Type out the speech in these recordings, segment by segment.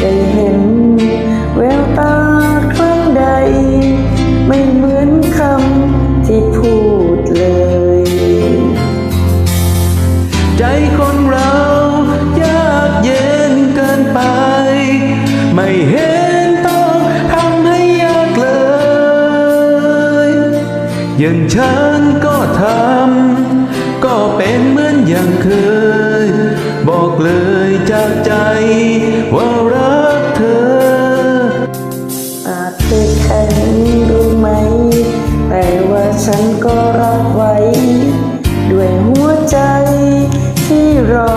ได้เห็นแววตาครั้งใด ไม่เหมือนคำที่พูดเลย ใจคนเรายากเย็นเกินไป ไม่เห็นต้องทำให้ยากเลย อย่างฉันก็ทำ ว่ารักเธออาจเธอแค่นี้รู้ไหม แต่ว่าฉันก็รับไว้ ด้วยหัวใจที่รอ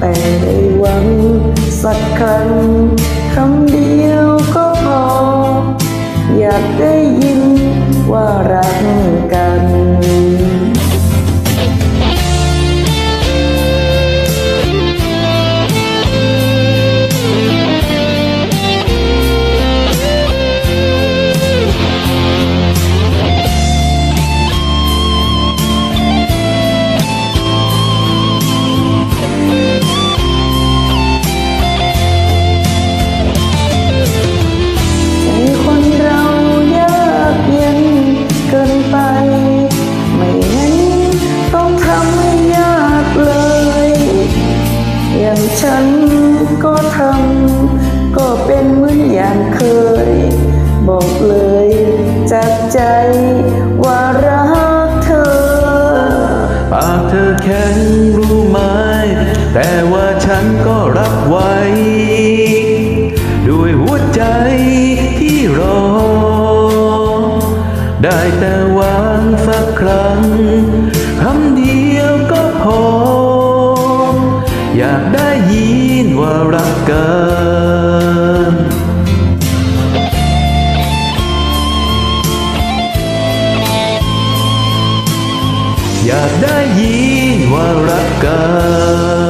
แต่ในหวังสักครั้ง ฉันก็ทำก็เป็นเหมือนอย่างเคย บอกเลยจากใจว่ารักเธอ ปากเธอแข็งรู้ไหม แต่ว่าฉันก็รับไว้ ด้วยหัวใจที่รอ ได้แต่หวังสักครั้ง อยากได้ยินว่ารักกันอยากได้ยินว่ารักกัน